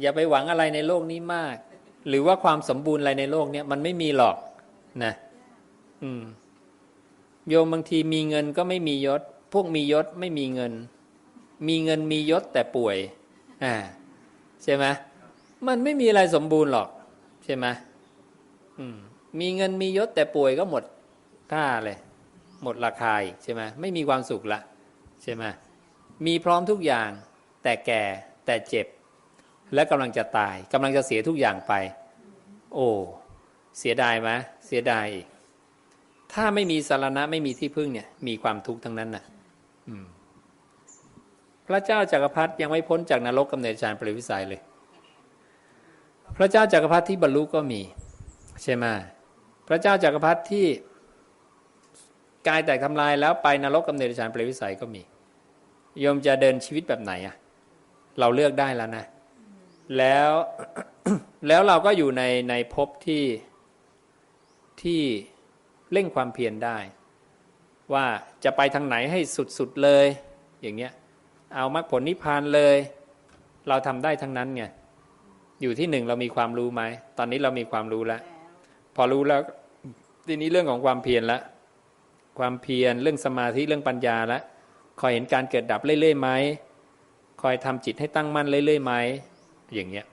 อย่าไปหวังอะไรในโลกนี้มาก หรือว่าความสมบูรณ์อะไรในโลกเนี้ยมันไม่มีหรอกนะอืม โยมบางทีมีเงินก็ไม่มียศ พวกมียศไม่มีเงิน มีเงินมียศแต่ป่วย อ่า ใช่ไหมมันไม่มีอะไรสมบูรณ์หรอก ใช่ไหมอืม มีเงินมียศแต่ป่วยก็หมดค่าเลย หมดราคาอีกใช่ไหมไม่มีความสุขละ ใช่ไหมมีพร้อมทุกอย่าง แต่แก่แต่เจ็บ และกำลังจะตายกำลังจะเสียทุกอย่างไป โอ้เสียดายไหมเสียดายอีกถ้าไม่มีสารณะไม่มีที่พึ่งเนี่ย มีความทุกข์ทั้งนั้นน่ะพระเจ้าจากักรพรรดิยังไม่พ้นจากนรกกำเนิดฌานปริวิสัยเลย พระเจ้าจากักรพรรดิที่บรรลุก็มี ใช่ไหมพระเจ้าจากักรพรรดิที่กายแตกทำลายแล้วไปนรกกำเนิดฌานปริวิสัยก็มีโยมจะเดินชีวิตแบบไหนอะเราเลือกได้แล้วนะ แล้วแล้วเราก็อยู่ในในภพที่ที่เร่งความเพียรได้ ว่าจะไปทางไหนให้สุดๆเลย อย่างเงี้ยเอามรรคผลนิพพานเลย เราทำได้ทั้งนั้นไงอยู่ที่หนึ่งเรามีความรู้ไหมตอนนี้เรามีความรู้แล้ว พอรู้แล้วทีนี้เรื่องของความเพียรละ ความเพียรเรื่องสมาธิเรื่องปัญญาละคอยเห็นการเกิดดับเรื่อยๆไหมคอยทำจิตให้ตั้งมั่นเรื่อยๆไหม อย่างเงี้ย